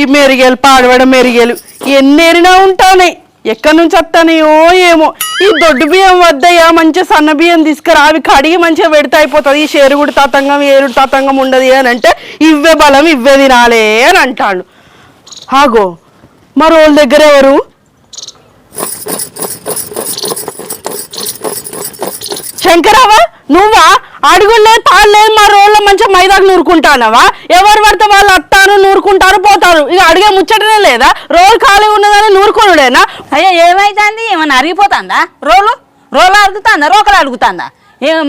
ఈ మెరిగేలు పాడవడం మెరిగేలు ఎన్నేరినా ఉంటాయి ఎక్కడి నుంచి వస్తానయో ఏమో. ఈ దొడ్డు బియ్యం వద్దయ్యా మంచిగా సన్న బియ్యం తీసుకురా. అవి కడిగి మంచిగా పెడితే అయిపోతుంది. ఈ షేరుగుడి తతంగం ఏరుడు తతంగం ఉండదు అని అంటే ఇవ్వే బలం ఇవ్వే తినాలే అని అంటాడు. ఆగో. మరి వాళ్ళ దగ్గర ఎవరు? శంకరావా నువ్వా? అడుగులే తాళ్ళే మా రోళ్ళ మంచిగా మైదాకు నూరుకుంటానవా ఎవరు పడితే వాళ్ళు అత్తారు నూరుకుంటారు పోతారు. ఇక అడిగే ముచ్చటనే లేదా? రోల్ ఖాళీ ఉన్నదని నూరుకోనుడేనా? అయ్యా ఏమైతుంది? ఏమన్నా అరిగిపోతుందా? రోలు? రోలు అరుగుతుందా? రోకలు అడుగుతుందా?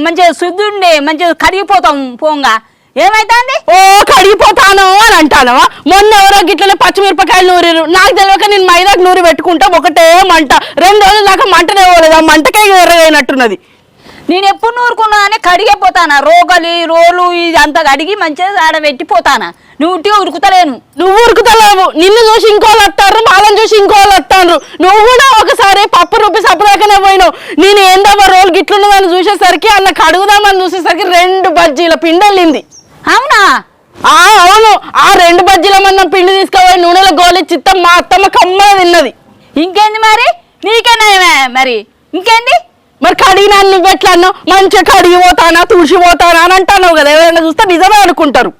మంచిగా శుద్ధి ఉండే మంచిగా కరిగిపోతాం పోంగా. ఏమైతుంది? ఓ కడిగిపోతాను అని అంటానవా? మొన్న ఎవరో గిట్లనే పచ్చిమిరపకాయలు నూరిరు నాకు తెలియక నేను మైదాకు నూరి పెట్టుకుంటా ఒకటే మంట. రెండు రోజులు దాకా మంటనే పోలేదు ఆ మంటకే ఎర్రగైనట్టున్నది. నేను ఎప్పుడు నూరుకున్నా అని కడిగిపోతానా? రోగలి రోలు ఇది అంతా కడిగి మంచిగా ఆడ పెట్టిపోతానా? నువ్వు ఉట్టిగా ఉరుకుతలేను. నువ్వు ఉరుకుతలేవు. నిన్ను చూసి ఇంకోళ్ళు వస్తారు వాళ్ళని చూసి ఇంకోళ్ళు వస్తారు నువ్వు కూడా ఒకసారి పప్పు రూపి సపదాకనే పోయినావు. నేను ఏందమ్మా రోల్ గిట్లున్నదని చూసేసరికి అన్న కడుగుదామని చూసేసరికి రెండు బజ్జీల పిండి వెళ్ళింది అవునా? ఆ అవును. ఆ రెండు బజ్జీల మందం పిండి తీసుకుపోయి నూనెలో గోలి చిత్తం మా అత్తమ్మ కమ్మగా తిన్నది. ఇంకేంది మరి? నీకేనా మరి ఇంకేంది? మరి కడిగినా నువ్వు ఎట్లా అన్నావు మంచిగా కడిగి పోతానా తుడిచి పోతానా అని అంటున్నావు కదా. ఎవరైనా చూస్తే నిజమే అనుకుంటారు.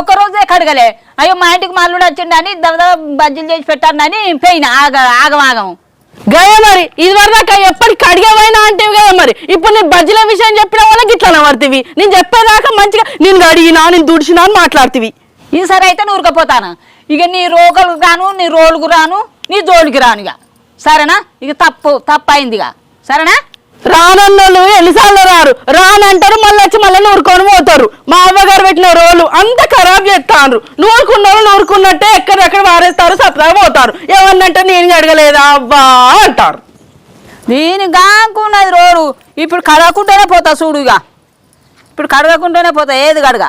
ఒక్క రోజే కడగలే. అయ్యో మా ఇంటికి మల్లుడు వచ్చిండని దవద బజ్జీలు చేసి పెట్టానని పోయిన. ఆగ ఆగం. ఆగం మరి ఇది వరదాకా ఎప్పటికి కడిగేవైనా అంటే కదా మరి. ఇప్పుడు నేను బజ్జీల విషయం చెప్పిన వాళ్ళకి ఇట్లా పడుతుంది నేను చెప్పేదాకా మంచిగా నేను అడిగినా నేను తుడిచినా అని మాట్లాడుతీవి. ఈసారి అయితే నూరుకపోతాను ఇక నీ రోగలకు రాను నీ రోలుకు రాను నీ జోలికి రాను ఇక. సరేనా? ఇక తప్పు తప్పు అయింది ఇక. సరేనా? రానన్నోళ్ళు ఎన్నిసార్లు రారు? రానంటారు మళ్ళీ వచ్చి మళ్ళీ నూరుకొని పోతారు. మా అవ్వగారు పెట్టిన రోలు అంత ఖరాబ్ చేస్తారు నూరుకున్న వాళ్ళు నూరుకున్నట్టే ఎక్కడెక్కడ వారేస్తారు సత్రా పోతారు. ఏమన్నంటే నేను అడగలేదా అవ్వా అంటారు. దీని గాకున్నది రోలు. ఇప్పుడు కడగకుండానే పోతా చూడు ఇక. ఇప్పుడు కడగకుండానే పోతా ఏది కడగ?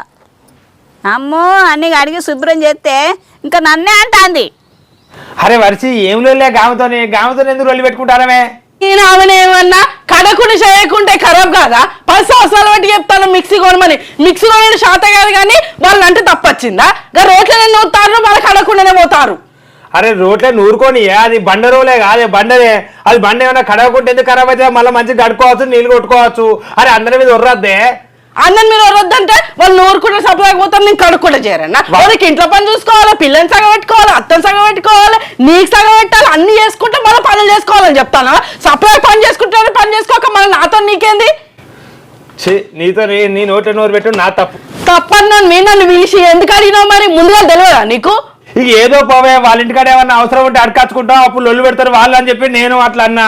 అమ్మో అన్ని కడిగి శుభ్రం చేస్తే ఇంకా నన్నే అంటాంది. అరే వరిసి ఏం లొల్లే గామతోని గామతో ఎందుకు రొల్లి పెట్టుకుంటారమే? నేను ఆమెను ఏమన్నా? కడకుండా చేయకుంటే ఖరాబ్ కాదా? పది సంవత్సరాలు బట్టి చెప్తాను మిక్సీ కొనమని. మిక్సీ కొనడం శాత కాదు కానీ వాళ్ళు అంటే తప్పొచ్చిందా? ఇంకా రోట్ల నూతారు వాళ్ళు కడకుండానే పోతారు. అరే రోడ్లే నూరుకొని అది బండ రోలే కాదే అది బండ ఏమైనా కడగకుంటే ఎందుకు ఖరాబ్ అయితే మళ్ళీ మంచిగా గడుకోవచ్చు నీళ్ళు కొట్టుకోవచ్చు. అరే అందరి మీద ఉర్రద్దే అన్నం మీరు వద్దంటే వాళ్ళు నూరుకుంటే సప్లై పోతారు నేను కడుక్కుంటే చేరన్నా. వా- వాళ్ళకి ఇంట్లో పని చూసుకోవాలి పిల్లల్ని సగం పెట్టుకోవాలి అత్తని సగం పెట్టుకోవాలి నీకు సగం పెట్టాలి అన్ని చేసుకుంటే మళ్ళీ పనులు చేసుకోవాలని చెప్తాను? సప్లై పని చేసుకుంటే పని చేసుకోక మళ్ళీ నాతో నీకేంది? నీతో నీ నోట్లో నోరు పెట్టు నా తప్పు. తప్పన్నాను మీ నన్ను పిలిచి ఎందుకు అడిగినావు మరి? ముందుగా తెలియదా నీకు? ఇక ఏదో పోవే వాళ్ళ ఇంటికాడ ఏమన్నా అవసరం ఉంటే అడకచ్చుకుంటాం అప్పుడు లొల్లి పెడతారు వాళ్ళు అని చెప్పి నేను అట్లా అన్నా.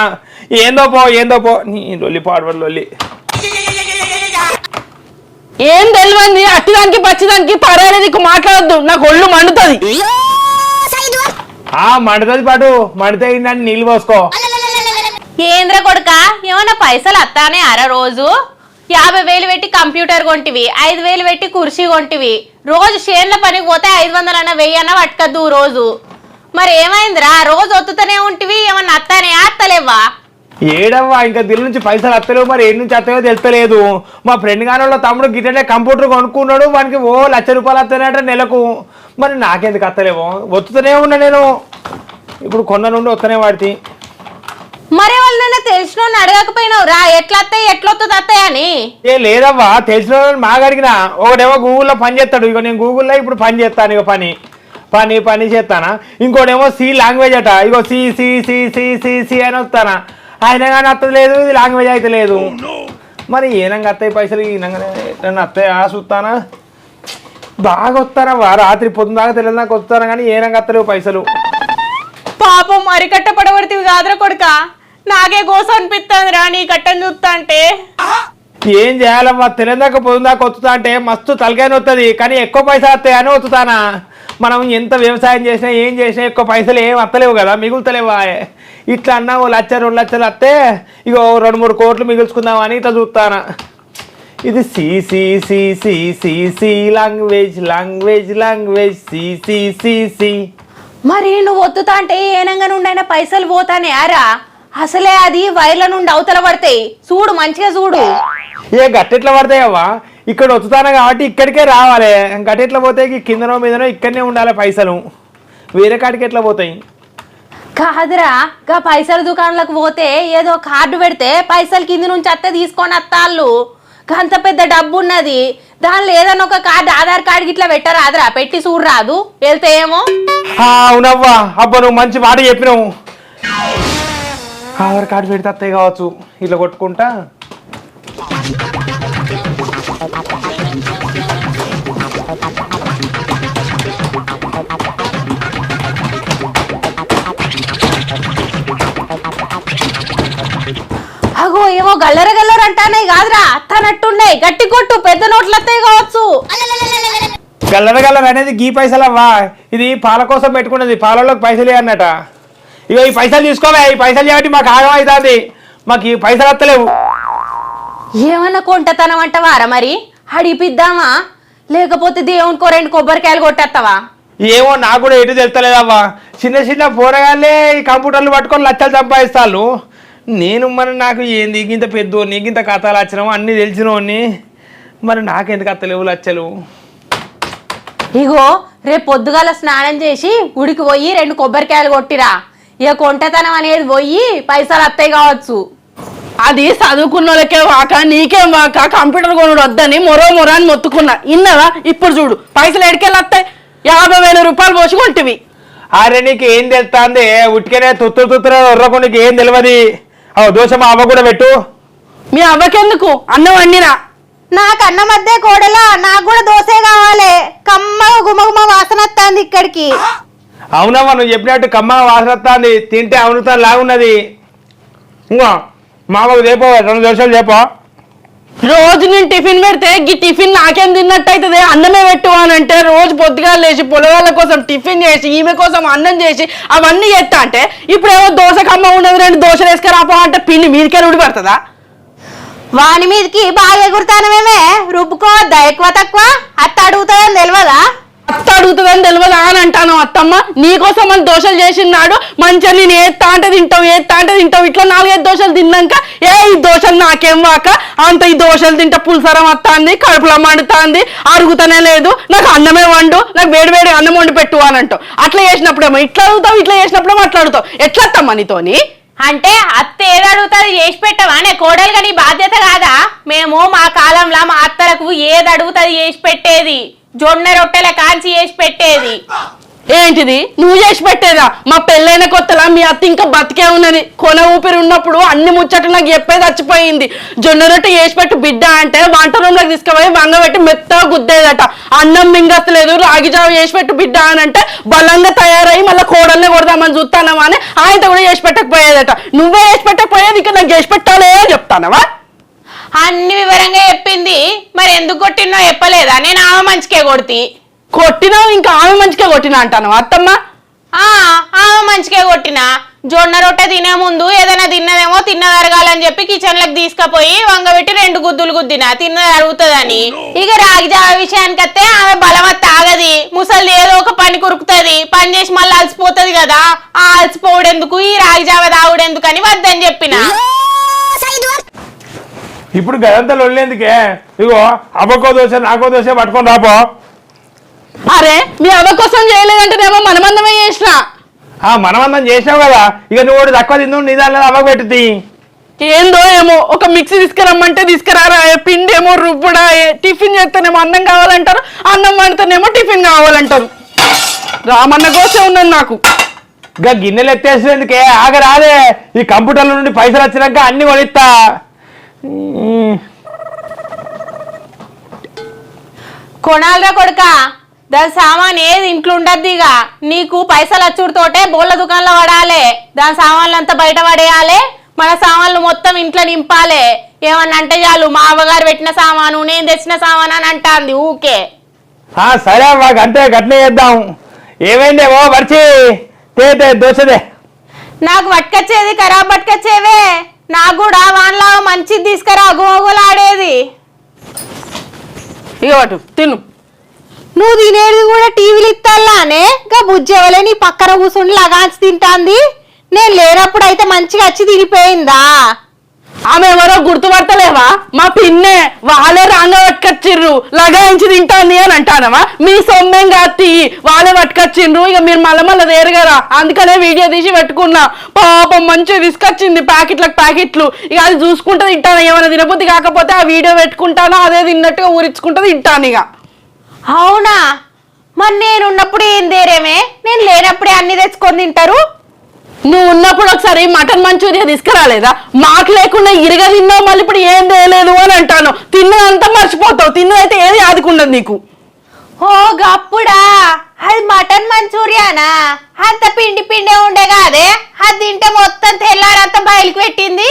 ఏందో పో ఏందో పో. నీ లొల్లి పాడబడి లొల్లి. ఏం తెలియంది అట్టిదానికి పచ్చిదానికి పరాయి నీకు మాట్లాడద్దు. నాకు ఒళ్ళు మండుతుంది. ఆ మండుతుంది పాటు. మండితే ఏంటంటే నీళ్ళు పోసుకో. ఏంద్ర కొడుక ఏమన్నా పైసలు అత్తానే అర రోజు? యాభై వేలు పెట్టి కంప్యూటర్ కొంటివి ఐదు వేలు పెట్టి కుర్చీ కొంటివి. రోజు షేర్ల పనికి పోతే ఐదు వందలన్నా వెయ్యన్నా పట్టుకద్దు రోజు. మరి ఏమైందిరా? రోజు ఒత్తుతూనే ఉంటివి ఏమన్నా అత్తానే అత్తలేవా ఏడవ్వా? ఇంకా దిల్ నుంచి పైసలు వస్తలేవు మరి ఏడు నుంచి వస్తాయో తెలుస్తలేదు. మా ఫ్రెండ్ వాళ్ళ తమ్ముడు గిట్టనే కంప్యూటర్ కొనుక్కున్నాడు వానికి ఓ లక్ష రూపాయలు వస్తాయనట నెలకు. మరి నాకెందుకు వస్తలేవు ఒత్తుతూనే ఉన్నా నేను. ఇప్పుడు కొన్న నుండి వస్తూనే వాడితే మరి వాళ్ళని తెలిసిన వాళ్ళని అడగకపోయినావు రా ఎట్లా అత్తాయి ఎట్లా వస్తుంది అత్తాయి అని? ఏ లేదవ్వా తెలిసిన వాళ్ళని మాకు అడిగిన. ఒకటేమో గూగుల్లో పని చేస్తాడు. ఇక నేను గూగుల్లో ఇప్పుడు పని చేస్తాను ఇక పని. పని పని చేస్తానా? ఇంకోటేమో సి లాంగ్వేజ్ అట. ఇగో C C C C C C అని వస్తానా? ఆయన కానీ అత్తలేదు ఇది లాంగ్వేజ్ అయితే లేదు. మరి ఏనంగా అత్తాయి పైసలు నన్ను అత్తయ్య చూస్తానా బాగా వస్తానవ్వా రాత్రి పొద్దున దాకా తెలియదు నాకు వస్తానా కానీ ఏనంగా అత్తలేవు పైసలు. పాపం మరి కట్ట పడబడితే కాదురా కొడుక? నాకే గోస అనిపిస్తుంది రా నీ కట్టని చూస్తా అంటే. ఏం చేయాలమ్మా? తెలియదాకా పొద్దుదాకా వస్తుందా అంటే మస్తు తలకాయని వస్తుంది కానీ ఎక్కువ పైసలు వస్తాయని వస్తుందానా మనం ఎంత వ్యవసాయం చేసినా ఏం చేసినా ఎక్కువ పైసలు ఏం వస్తలేవు కదా మిగులుతలేవా? ఇట్లా అన్నా ఓ లక్ష రెండు లక్షలు వస్తే ఇగో రెండు మూడు కోట్లు మిగుల్చుకుందామని ఇట్లా చూస్తానా ఇది C C C C C C language language language C C C C. మరి నువ్వు వత్తుతా అంటే ఏనంగా నుండైనా పైసలు పోతానే ఆరా? అసలే అది వైర్ల నుండి అవతల పడతాయి చూడు మంచిగా చూడు. ఏ గట్టెట్లా పడతాయవ్వా ఇక్కడ వచ్చుతాను కాబట్టి ఇక్కడికే రావాలి. గట్టెట్లా పోతాయి కిందనో మీదనో ఇక్కడనే ఉండాలి పైసలు. వేరే కాడికి ఎట్లా పోతాయి? కాదురా గా పైసల దుకాణాలకు పోతే ఏదో కార్డు పెడితే పైసలు కింది నుంచి అత్తే తీసుకొని వస్తాళ్ళు అంత పెద్ద డబ్బు ఉన్నది. దానిలో ఏదైనా ఒక కార్డు ఆధార్ కార్డు ఇట్లా పెట్టరాదురా. పెట్టి చూడరాదు. వెళ్తే ఏమో? అవునవ్వా. అబ్బా నువ్వు మంచి మాట చెప్పినావు. ఆధార్ కార్డు పెడితే అత్తయ్య కావచ్చు. ఇట్లా కొట్టుకుంటా? అగో ఏమో గల్లర గల్లర అంటానే కాదురా అత్తనట్టున్నాయి. గట్టి కొట్టు పెద్ద నోట్లతే కావచ్చు. గల్లర గల్లర అనేది గీ పైసలు అవ్వా. ఇది పాల కోసం పెట్టుకున్నది. పాలలోకి పైసలు అన్నట. ఇగో ఈ పైసలు తీసుకోవా. ఈ పైసలు చేయబట్టి మాకు ఆగం అవుతుంది మాకు ఈ పైసలు వస్తలేవు ఏమన్నా కొంటతనం అంటవారా మరి? అడిపిద్దామా లేకపోతే దేవునికో రెండు కొబ్బరికాయలు కొట్టేస్తావా ఏమో నాకు కూడా ఎటు తెలుస్తలేదవ్వా చిన్న చిన్న పోరగాళ్ళే ఈ కంప్యూటర్లు పట్టుకొని లచ్చలు సంపాదిస్తాను నేను మరి నాకు ఏంది ఇంత పెద్దోని ఇంత కథలు వచ్చినావు అన్నీ తెలిసినోని మరి నాకెందుకు అత్తలేవు లచ్చలు? ఇగో రేపు పొద్దుగాల స్నానం చేసి గుడికి పోయి రెండు కొబ్బరికాయలు కొట్టిరా. ఇక కొంటతనం అనేది పోయి పైసలు వస్తాయి కావచ్చు. అది చదువుకున్న వాళ్ళకే వాక నీకేం వాక కంప్యూటర్ కొనుడు వద్దని మొరో మొర అని మొత్తుకున్నా. ఇన్నవా? ఇప్పుడు చూడు పైసలు ఎడికెళ్ళి వస్తాయి యాభై వేల రూపాయలు పోసి కొంటివి. అరే నీకు ఏం తెలుస్తుంది? ఉట్టికనే తుత్తు తుత్తుర ఉర్రకు నీకు ఏం తెలియదు ఓ దోశ మా అవ్వ కూడా పెట్టు. మీ అవ్వకెందుకు? అన్నం వండినా? నాకు అన్న మధ్య కోడలా నాకు కూడా దోసే కావాలి. కమ్మగా గుమగుమ వాసన వస్తుంది ఇక్కడికి. అవునమ్మా నువ్వు చెప్పినట్టు కమ్మ వాసన వస్తుంది. తింటే అవునుతాను లాగున్నది. ఇంకో మామకు రేపో రెండు దోశలు రేపో రోజు నేను టిఫిన్ పెడితే ఈ టిఫిన్ నాకేం తిన్నట్టు అవుతుంది అన్నమే పెట్టు అని అంటే రోజు పొద్దుగా లేచి పొలగాళ్ళ కోసం టిఫిన్ చేసి ఈమె కోసం అన్నం చేసి అవన్నీ చేస్తా అంటే ఇప్పుడు ఏమో దోశ కమ్మ ఉండదు రెండు దోశలు వేసుకురాపో అంటే పిండి మీరికే రుడి పడుతుందా? వాని మీదకి బాగా ఎగురుతానమేమే రుబ్బుకోవద్దా ఎక్కువ తక్కువ? అత్త అడుగుతుందని తెలియదా? అత్త అడుగుతుందని తెలియదా అని అంటాను అత్తమ్మ నీకోసం అని దోశలు చేసినాడు మంచిగా నేను ఏత్తా అంటే తింటావు ఏత్తా అంటే తింటావు. ఇట్లా నాలుగైదు దోశలు తిన్నాక ఏ ఈ దోశలు నాకేం వాక? అంత ఈ దోశలు తింటే పులిసరం వస్తుంది కడుపులో మండుతుంది అరుగుతూనే లేదు. నాకు అన్నమే వండు నాకు వేడి వేడి అన్నం వండి పెట్టు అని అంటావు. అట్లా చేసినప్పుడేమో ఇట్లా అడుగుతావు ఇట్లా చేసినప్పుడేమో అట్లా అడుగుతావు ఎట్లా అత్తమ్మ నీతోని? అంటే అత్త ఏది అడుగుతుంది చేసి పెట్టవా? నే కోడలుగా నీ బాధ్యత కాదా? మేము మా కాలంలో మా అత్తలకు ఏది అడుగుతుంది చేసి పెట్టేది? జొన్న రొట్టెల కాంచి చేసి పెట్టేది. ఏంటిది? నువ్వు చేసి పెట్టేదా? మా పెళ్ళైన కొత్తలా మీ అత్త ఇంకా బతికే ఉన్నది. కొన ఊపిరి ఉన్నప్పుడు అన్ని ముచ్చట్లు నాకు చెప్పేది చచ్చిపోయింది. జొన్న రొట్టె చేసి పెట్టు బిడ్డ అంటే వంట రూమ్లోకి తీసుకుపోయి వంగబెట్టి మెత్తగా గుద్దేదట. అన్నం మింగస్తలేదు రాగి జావ చేసి పెట్టు బిడ్డ అని అంటే బలంగా తయారై మళ్ళీ కోడల్ని కొడదామని చూస్తానవా అని ఆయనతో కూడా చేసి పెట్టకపోయేదట. నువ్వే చేసి పెట్టకపోయేది ఇక నాకు చేసి పెట్టాలే చెప్తానవా? అన్ని వివరంగా చెప్పింది. మరి ఎందుకు కొట్టినో చెప్పలేదా? నేను ఆమె మంచికే కొడుతీ. కొట్టినావు ఇంకా ఆమె మంచిగా కొట్టినా అంటాను అత్తమ్మ? ఆ, ఆమె మంచిగా కొట్టిన. జొన్న రొట్టె తినే ముందు ఏదైనా తిన్నదేమో తిన్నది అరగాలని చెప్పి కిచెన్లకు తీసుకుపోయి వంగబెట్టి రెండు గుద్దులు గుద్దిన. తిన్నది అరుగుతుందని. ఇక రాగి జావ విషయానికి వస్తే ఆమె బలమత్ తాగది. ముసలి ఏదో ఒక పని కురుకుతుంది. పని చేసి మళ్ళీ అలసిపోతుంది కదా. ఆ అలసిపోవడెందుకు? ఈ రాగి జావ తాగుడెందుకు అని వద్దని చెప్పిన. ఇప్పుడు గదంతా లొల్లేందుకే ఇగో అవ్వకో దోశ నాకో దోశ పట్టుకొని రాపో. అరే మీ అవ్వ కోసం చేయలేదంటేనేమో మనమందమే చేసిన. ఆ మనమందం చేసావు కదా. ఇక నువ్వు ఒకటి తక్కువ తిందు నీ దానిలో అవ్వకు పెట్టుతీ. ఏందో ఏమో ఒక మిక్సీ తీసుకురమ్మంటే తీసుకురారా పిండి ఏమో రుబ్బుడా టిఫిన్ చేస్తేనేమో అన్నం కావాలంటారు అన్నం వండితేనేమో టిఫిన్ కావాలంటారు. రామన్న కోసే ఉన్నది నాకు. ఇంకా గిన్నెలు ఎత్తేసేందుకే ఆగరాదే. ఈ కంప్యూటర్ల నుండి పైసలు వచ్చినాక అన్ని కొనిస్తా. కొనాలిరా కొడుక. దాని సామాన్ ఏది ఇంట్లో ఉండద్ది ఇక. నీకు పైసలు అచ్చుడుతోటే బోళ్ళ దుకాణంలో పడాలి. దాని సామాన్లు అంతా బయట పడేయాలి. మన సామాన్లు మొత్తం ఇంట్లో నింపాలి. ఏమన్నా అంటే చాలు మా అవ్వగారు పెట్టిన సామాను నేను తెచ్చిన సామాను అని అంటాంది ఊకే. సరే అవ్వ గంటే గట్నే చేద్దాం. ఏమైందేమో మర్చి తే తే నాకు పట్టుకొచ్చేది ఖరాబ్ పట్టుకొచ్చేవే. నాకు కూడా వాన్లా మంచిది తీసుకురా గోగులాడేది. పట్టు తిను. నువ్వు తినేది కూడా టీవీలు ఇస్తాలానే ఇంకా బుజ్జెవలే నీ పక్కన కూర్చుని లగాంచి తింటాంది. నేను లేనప్పుడు అయితే మంచిగా వచ్చి తినిపోయిందా? ఆమె ఎవరో గుర్తుపడతలేవా? మా పిన్నే వాళ్ళే రాంగ పట్టుకొచ్చిర్రు లగాయించి తింటాంది అని అంటానవా? మీ సొమ్మేం కాత్తి వాళ్ళే పట్టుకొచ్చిండ్రు. ఇక మీరు మళ్ళీ మళ్ళీ తేరగరా అందుకనే వీడియో తీసి పెట్టుకున్నా. పాపం మంచిగా తీసుకొచ్చింది ప్యాకెట్లకు ప్యాకెట్లు. ఇక అది చూసుకుంటూ తింటాను. ఏమైనా తినబుద్ధి కాకపోతే ఆ వీడియో పెట్టుకుంటాను. అదే తిన్నట్టుగా ఊరించుకుంటూ తింటాను ఇక. అవునా? మరి నేను ఉన్నప్పుడు ఏం దేరేమే? నేను లేనప్పుడే అన్ని తెచ్చుకొని తింటారు? నువ్వు ఉన్నప్పుడు ఒకసారి మటన్ మంచూరియా తీసుకురాలేదా? మాకు లేకుండా ఇరగ తిన్నావు మళ్ళీ ఇప్పుడు ఏం తేలేదు అని అంటాను. తిన్నదంతా మర్చిపోతావు. తిన్నదైతే ఏది ఆదుకుండదు నీకు? ఓ గప్పుడా! అది మటన్ మంచూరియానా? అంత పిండి పిండే ఉండే కాదే? అది తింటే మొత్తం తెల్లారంతా బయలుకి పెట్టింది?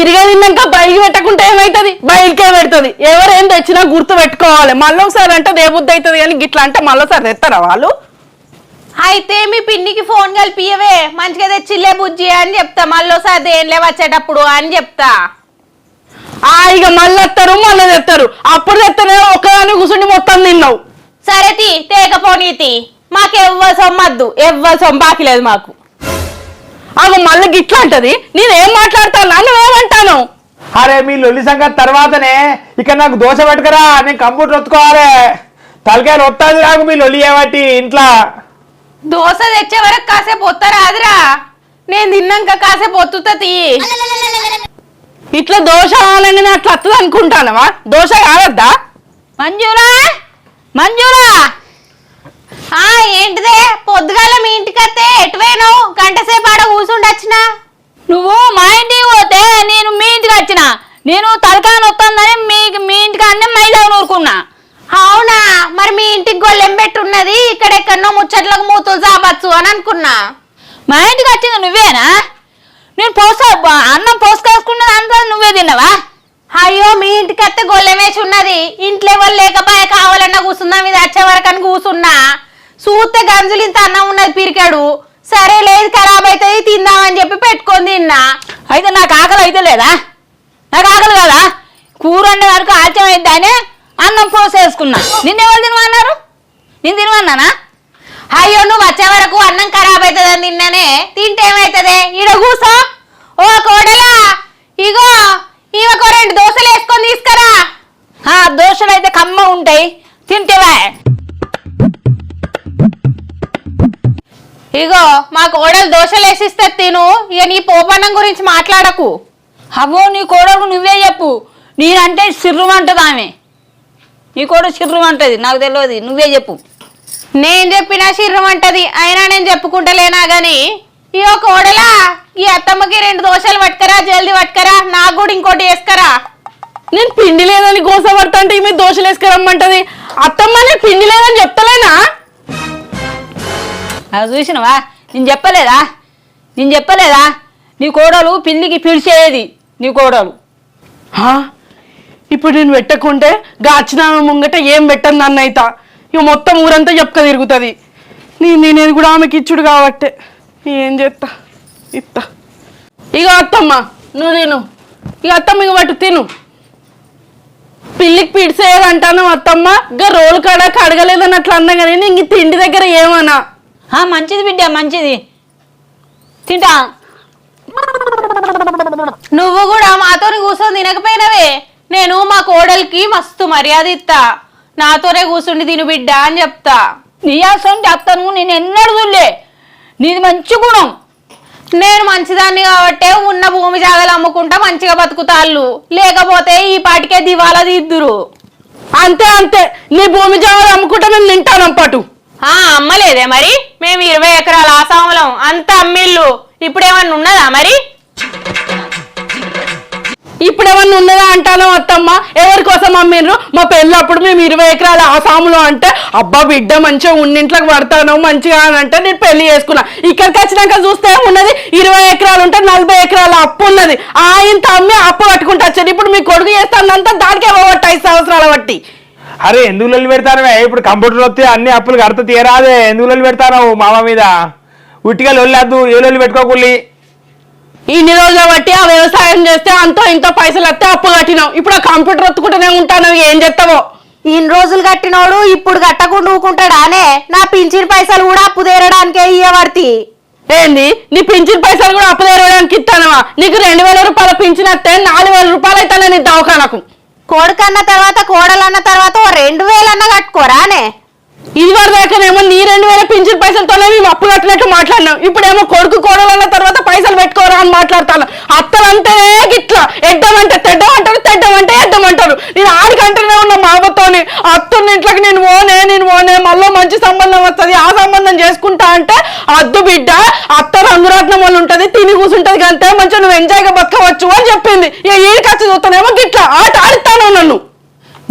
ఇరగ తిన్నాక బయలుకి పెట్టకుంటే ఏమవుతుంది బయలుకే పెడుతుంది. ఎవరేం తెచ్చినా గుర్తు పెట్టుకోవాలి. మళ్ళీ ఒకసారి అంటే దేబుద్ధి అవుతుంది కానీ గిట్లా అంటే మళ్ళీ ఒకసారి తెస్తారా వాళ్ళు? అయితే మీ పిన్నికి ఫోన్ కలిపియవే. మంచిగా తెచ్చిల్లే బుజ్జి అని చెప్తా. మళ్ళీసారి దేనిలే వచ్చేటప్పుడు అని చెప్తా. ఆ ఇక మళ్ళీ వస్తారు మళ్ళీ తెస్తారు అప్పుడు తెస్తేనే ఒకదాని కూర్చుండి మొత్తం తిన్నావు. సరే తీ తేకపోనీతి మాకు ఎవ్వ సొమ్మద్దు. ఎవ్వ సొంబాకి లేదు మాకు. అవి మళ్ళీ గిట్లా అంటది నేనేం మాట్లాడతాను? నువ్వేమంటాను అరే మీ లొల్లి సంగతి తర్వాతనే. ఇక నాకు దోశ పెట్టుకరా నేను కంప్యూటర్ ఒత్తుకోవాలి. తలకాయలు వస్తుంది నాకు మీ లొల్లి ఏమట్టి ఇంట్లో. దోశ తెచ్చే వరకు కాసేపు వస్తారాదిరా నేను తిన్నాక కాసేపు వత్తుతా ఇట్లా దోశ కావాలని నేను అట్లా వస్తుంది అనుకుంటానవా? దోశ కావద్దా? మంజులా మంజులా ఆ ఏంటిదే? పొద్దుగాల మీ ఇంటికి వస్తే ఎటువైనావు గంట సేపు ఆడ కూర్చుండొచ్చిన నువ్వు మా ఇంటికి పోతే నేను మీ ఇంటికి వచ్చిన. నేను తలకాయ వస్తుందని మీ మీ ఇంటికి అన్నీ మైదా నూరుకున్నా అవునా మరి మీ ఇంటికి గొల్లెం పెట్టున్నది ముచ్చట్లకు మూతులు చాపచ్చు అని అనుకున్నా. మా ఇంటికి వచ్చింది నువ్వేనా? నేను పోసా అన్నం పోసుకేసుకున్నది అంతా నువ్వే తిన్నావా? అయ్యో మీ ఇంటికి వస్తే గొల్లెం వేసి ఉన్నది. ఇంట్లో ఎవరు లేకపోయా కావాలన్నా కూర్చుందాం ఇది వచ్చే వరకు అని కూర్చున్నా. చూస్తే గంజులు ఇంత అన్నం ఉన్నది పిరికాడు. సరే లేదు ఖరాబ్ అవుతుంది తిందామని చెప్పి పెట్టుకొని తిన్నా. అయితే నాకు ఆకలి అయితే లేదా? నాకు ఆకలి కదా? కూర అనే వరకు ఆలస్యం అయిద్దానే అన్నం పోసేసుకున్నా. నిన్నెవరు తినమన్నారు? నేను తినమన్నానా? అయ్యో నువ్వు వచ్చే వరకు అన్నం ఖరాబ్ అవుతుందని నిన్ననే. తింటే ఏమవుతుంది ఈడ కూసో. ఓ కోడలా ఇగో ఈమెకో రెండు దోశలు వేసుకొని తీసుకురా. ఆ దోశలు అయితే కమ్మ ఉంటాయి. తింటేవా ఇగో మా కోడలు దోశలు వేసిస్తే తిను. ఇక నీ పోపన్నం గురించి మాట్లాడకు. అవ్వో నీ కోడలు నువ్వే చెప్పు. నేనంటే సిర్రు అంటది ఆమె నీ కోడ సిర్రు అంటది నాకు తెలియదు. నువ్వే చెప్పు. నేను చెప్పినా శీర్రం అంటది అయినా నేను చెప్పుకుంటలేనా గాని? ఇగో కోడలా ఈ అత్తమ్మకి రెండు దోశలు పట్టుకరా జల్దీ పట్టుకరా నాకు కూడా ఇంకోటి వేసుకరా. నేను పిండి లేదని గోసపడతా అంటే ఈమె దోశలు వేసుకురమ్మంటది. అత్తమ్మ నేను పిండి లేదని చెప్తలేనా? అది చూసినవా? నేను చెప్పలేదా? నేను చెప్పలేదా? నీ కోడలు పిల్లికి పిలిచేది నీ కోడలు? ఇప్పుడు నేను పెట్టకుంటే గాచిన ముంగట ఏం పెట్టను నన్ను అయితా ఇక మొత్తం ఊరంతా చెప్పుక తిరుగుతుంది. నేను నేనేది కూడా ఆమెకి ఇచ్చుడు కాబట్టే. ఏం చేస్తా ఇస్తా ఇక అత్తమ్మ నువ్వు తిను. ఇక అత్తమ్మ ఇక పట్టు తిను. పిల్లికి పిడిసేది అంటాను అత్తమ్మ. ఇక రోలు కాడ కడగలేదని అట్లా అన్నా కానీ నేను ఇంక తిండి దగ్గర ఏమన్నా. ఆ, మంచిది బిడ్డ మంచిది. తింటా. నువ్వు కూడా మాతోని కూర్చొని తినకపోయినవే. నేను మా కోడలికి మస్తు మర్యాద ఇస్తా నాతోనే కూర్చుండి తిను బిడ్డ అని చెప్తా. నీ అసం చెప్తాను నేను ఎన్నడూ చూడలే. నీది మంచి గుణం. నేను మంచిదాన్ని కాబట్టే ఉన్న భూమి జాగలు అమ్ముకుంటా మంచిగా బతుకుతాళ్ళు. లేకపోతే ఈ పాటికే దివాలా తీద్దురు. అంతే అంతే. నీ భూమి జాగాలు అమ్ముకుంటే మేము తింటాను పటు ఆ అమ్మలేదే మరి? మేము ఇరవై ఎకరాల ఆసాములం అంత అమ్మిళ్ళు. ఇప్పుడేమన్నా ఉన్నదా మరి? ఇప్పుడు ఏమన్నా ఉన్నదా అంటాను అత్తమ్మ? ఎవరి కోసం అమ్మిండ్రు? మా పెళ్ళప్పుడు మేము ఇరవై ఎకరాల ఆసాములు అంటే అబ్బా బిడ్డ మంచిగా ఉన్నింట్లోకి పడతాను మంచిగా అని అంటే నేను పెళ్ళి చేసుకున్నా. ఇక్కడికి వచ్చినాక చూస్తే ఉన్నది ఇరవై ఎకరాలు ఉంటే నలభై ఎకరాల అప్పు ఉన్నది. ఆ ఇంత అమ్మి అప్పు పట్టుకుంటా వచ్చాను ఇప్పుడు మీ కొడుకు చేస్తానంతా దానికే పోవట్టు ఐదు సంవత్సరాల బట్టి అరే ఎందుకు లొల్లి పెడతానవే? ఇప్పుడు కంప్యూటర్ వస్తే అన్ని అప్పులు కడత తీరాదే. ఎందుకు లొల్లి పెడతాను మామ మీద? ఉట్టిగా లొల్లేద్దు ఏ లొల్లి పెట్టుకోకుల్లి? ఇన్ని రోజుల బట్టి ఆ వ్యవసాయం చేస్తే అంతో ఇంతో పైసలు వస్తే అప్పు కట్టినావు ఇప్పుడు ఆ కంప్యూటర్ ఒత్తుకుంటూనే ఉంటాను ఏం చేస్తావో? ఇన్ని రోజులు కట్టినోడు ఇప్పుడు కట్టకుండా ఊకుంటాడానే నా పింఛన్ పైసలు కూడా అప్పు తీరడానికే ఇయ్యబడితి ఏంది? నీ పింఛన్ పైసలు కూడా అప్పు తెరవడానికి ఇస్తానవా నీకు రెండు వేల రూపాయల పింఛన్ వస్తే నాలుగు వేల రూపాయలు అవుతానే నీ దవాఖానకు. కొడుకన్న తర్వాత కోడలన్న తర్వాత ఓ రెండు వేలన్న కట్టుకోరానే ఇది వరకు దాకానేమో నీ రెండు వేల పింఛన్ పైసలతోనే మేము అప్పు కట్టినట్టు మాట్లాడినాం. ఇప్పుడేమో కొడుకు కోడలన్న తర్వాత పైసలు పెట్టుకోరా అని మాట్లాడతాను. అత్తలంటేనే గిట్లా ఎడ్డమంటే తెడ్డమంటారు తెడ్డమంటే ఎడ్డమంటారు. నేను ఆడికంటేనే ఉన్న మా అవ్వతోని. అత్తున్న ఇంట్లోకి నేను ఓనే నేను ఓనే మళ్ళీ మంచి సంబంధం వస్తుంది ఆ సంబంధం చేసుకుంటా అంటే అద్దు బిడ్డ అత్త రంగురాట్నం వల్ల ఉంటుంది తిని కూర్చుంటది కంటే మంచిగా నువ్వు ఎంజాయ్గా బతకవచ్చు అని చెప్పింది. ఇక ఈడికి వచ్చి చూస్తానేమో గిట్లా ఆట ఆడిస్తాను నన్ను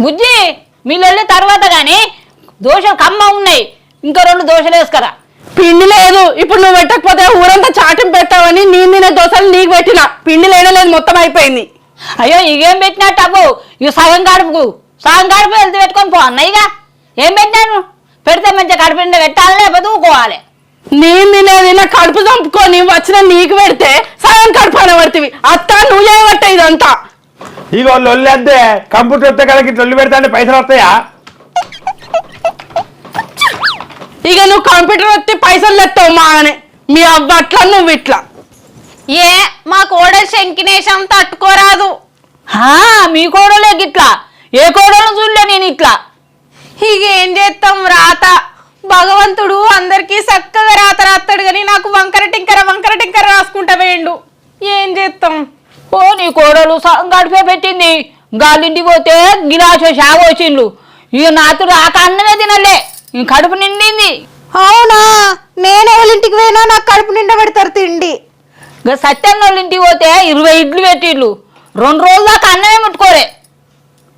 బుజ్జి మీ తర్వాత కానీ దోశలు కమ్మ ఉన్నాయి. ఇంకా రెండు దోశలు వేసుకరా పిండి లేదు. ఇప్పుడు నువ్వు పెట్టకపోతే ఊరంతా చాటింపు పెట్టావని నేను తినే దోశలు నీకు పెట్టిన. పిండి లేనలేదు మొత్తం అయిపోయింది. అయ్యో ఇగేం పెట్టినట్టు అబ్బు ఇక సగం కడుపుకు సగం కడుపు వెళ్తే పెట్టుకొని పో అన్నయ్యగా ఏం పెట్టాను పెడితే మంచిగా కడుపు నిండా పెట్టాలి లేకపోతే ఊకోవాలి. నేను తినేది నా కడుపు చంపుకొని వచ్చిన నీకు పెడితే సగం కడుపు అనబడుతుంది. అత్త నువ్వు చేయబట్టే ఇదంతా. ఇగో లొల్లి అంతే. కంప్యూటర్ వస్తే కదా ఇట్లా లొల్లి పెడతా అంటే పైసలు వస్తాయా? ఇక నువ్వు కంప్యూటర్ వస్తే పైసలు తెస్తావు మా అని. మీ అవ్వ అట్లా నువ్వు ఇట్లా. ఏ మా కోడలు శంకినేశం తట్టుకోరాదు. హా, మీ కోడలే గిట్లా. ఏ కోడలను చూడలే నేను ఇట్లా. ఇక ఏం చేస్తాం రాత. భగవంతుడు అందరికీ చక్కగా రాత రాస్తాడు కానీ నాకు వంకర టింకర వంకర టింకర రాసుకుంటా వేయండు. ఏం చేస్తాం? ఓ నీ కోడలు సగం కడుపే పెట్టింది. గాలింటికి పోతే గిలాసో షాగ వచ్చిండ్లు. ఇక నాతో రాక అన్నమే తినలే. కడుపు నిండింది. అవునా? నేను ఎవరింటికి పోయినా నాకు కడుపు నిండా పెడతారు తిండి. ఇక సత్యన్న వాళ్ళ ఇంటికి పోతే ఇరవై ఇడ్లు పెట్టిండ్లు రెండు రోజుల దాకా అన్నమే ముట్టుకోలే.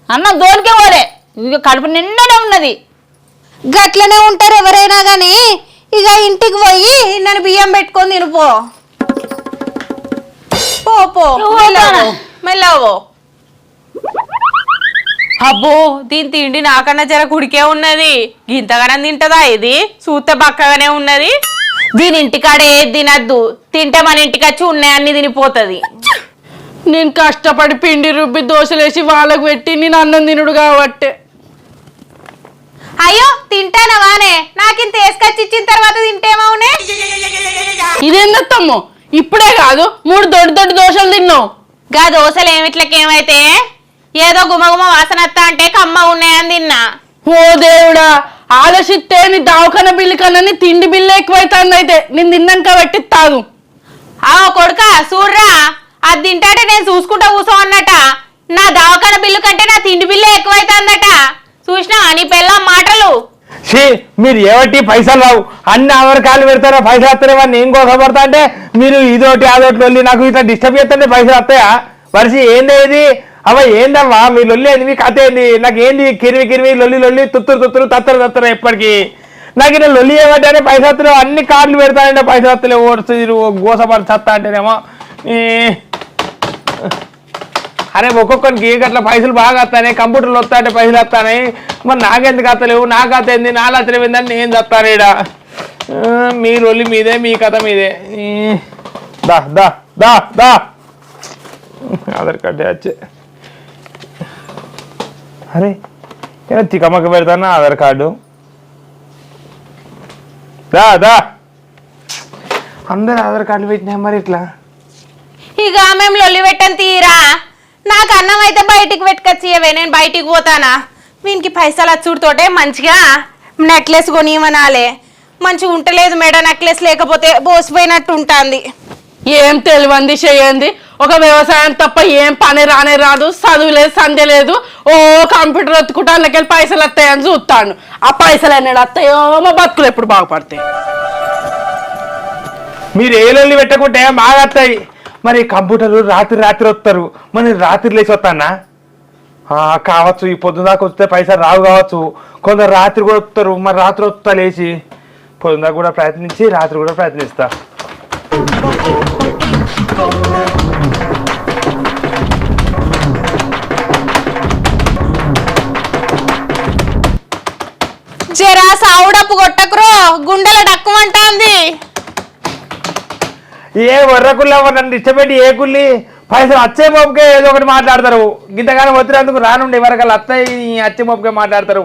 అన్నం దోలికే పోలే. ఇక కడుపు నిండనే ఉన్నది. గట్లనే ఉంటారు ఎవరైనా గాని ఇక ఇంటికి పోయి నన్ను బియ్యం పెట్టుకొని తినిపో. పో పో. నువ్వు? మెల్లవో అబ్బో దీని తిండి నాకన్నా జర కుడికే ఉన్నది. ఇంతగానం తింటదా ఇది? చూస్తే బక్కగానే ఉన్నది. దీని ఇంటికాడే ఏది తినద్దు. తింటే మన ఇంటికి వచ్చి ఉన్నాయన్ని తినిపోతుంది. నేను కష్టపడి పిండి రుబ్బి దోశలేసి వాళ్ళకు పెట్టి నేను అన్నం తినుడు కాబట్టి. అయ్యో తింటానవానే నాకింత వేసుకొచ్చి ఇచ్చిన తర్వాత తింటేమవునే ఇదేందత్తమ్మో? ఇప్పుడే కాదు మూడు దొడ్డు దొడ్డు దోశలు తిన్నావు. గా దోశలు ఏమిట్లకేమైతే? ఏదో గుమగుమ వాసన వస్తా అంటే కమ్మ ఉన్నాయని తిన్నా. ఓ దేవుడా ఆలోచిస్తే నీ దవాఖాన బిల్లు కన్నా నీ తిండి బిల్లు ఎక్కువైతుంది అయితే నేను తిన్నాక పెట్టి తాగు. ఆ కొడుక చూడ్రా అది తింటాటే నేను చూసుకుంటా కూసో అన్నట. నా దవాఖాన బిల్లు కంటే నా తిండి బిల్లు ఎక్కువైతుందట. చూసినా నీ పిల్ల మాటలు? షీ మీరు ఏవట్టి పైసలు రావు. అన్ని అమెరికాలు పెడతారా? పైసలు వస్తారేమో నేను కోసపడతా అంటే మీరు ఇదోటి అదోటి లొల్లి నాకు ఇట్లా డిస్టర్బ్ చేస్తుంటే పైసలు వస్తాయా? వరిసి ఏంది ఇది? అవ్వ ఏందమ్మా మీ లొల్లి ఏంది? మీ కథ ఏంది? నాకు ఏంది? కిరివి కిరివి లొల్లి లొల్లి తుత్తురు తుత్తురు తత్తరు తత్తరు ఎప్పటికీ. నాకు ఇలా లొల్లి ఏమంటే పైసలు వస్తలేవు అన్ని కార్డులు పెడతానంటే పైసలు వస్తలేవు ఓడుస్తుంది గోసపడి చత్తా అంటేనేమో అరే ఒక్కొక్కరికి గట్ల పైసలు బాగా వస్తాయి కంప్యూటర్లు వస్తాయంటే పైసలు వస్తాయి మరి నాకెందుకు వస్తలేవు నాకు కథ ఏంది? నా లచ్చలు ఏందని నేను చెప్తాను ఆ, మీ రొల్లి మీదే మీ కథ మీదే. దా దా దా దా. ఆధార్ కార్డు వచ్చే. అరే ఏదో తికమక పెడతానా ఆధార్ కార్డు? దా దా. అందరు ఆధార్ కార్డులు పెట్టినా మరి ఇట్లా. ఇక మేము లొల్లి పెట్టని తీరా. నాకు అన్నం అయితే బయటికి పెట్టుకొచ్చి ఇవ్వే నేను బయటికి పోతానా? వీనికి పైసలు వచ్చుడుతోటే మంచిగా నెక్లెస్ కొనివనాలే మంచిగా ఉంటలేదు మేడ నెక్లెస్ లేకపోతే బోసిపోయినట్టు ఉంటుంది ఏం తెలివంది చేయండి ఒక వ్యవసాయం తప్ప ఏం పని రానే రాదు చదువు లేదు సంధ్య లేదు. ఓ కంప్యూటర్ ఎత్తుకుంటా అందుకెళ్ళి పైసలు వస్తాయని చూస్తాను ఆ పైసలు ఎన్నడు వస్తాయో మా బతుకులు ఎప్పుడు బాగుపడతాయి. మీరు ఏ లొల్లి పెట్టకుంటే బాగా వస్తాయి. మరి కంప్యూటర్లు రాత్రి రాత్రి వస్తారు. మరి రాత్రి లేచి వస్తానా? కావచ్చు. ఈ పొద్దున దాకా వస్తే పైసలు రావు కావచ్చు. కొందరు రాత్రి కూడా వస్తారు. మరి రాత్రి వస్తా లేచి. పొద్దున కూడా ప్రయత్నించి రాత్రి కూడా ప్రయత్నిస్తా. జరా సావుడప్పు కొట్టకురో గుండెల డక్కుమంటాంది. ఏ వర్ర కుళ్ళ నన్ను ఇష్టపెట్టి ఏ కుళ్ళి పైసలు అచ్చే మోపుకే ఏదో ఒకటి మాట్లాడతారు. గింతగానే వచ్చినందుకు రానుండి ఎవరికల్లా అత్తయ్య అచ్చే మోపుకే మాట్లాడతారు.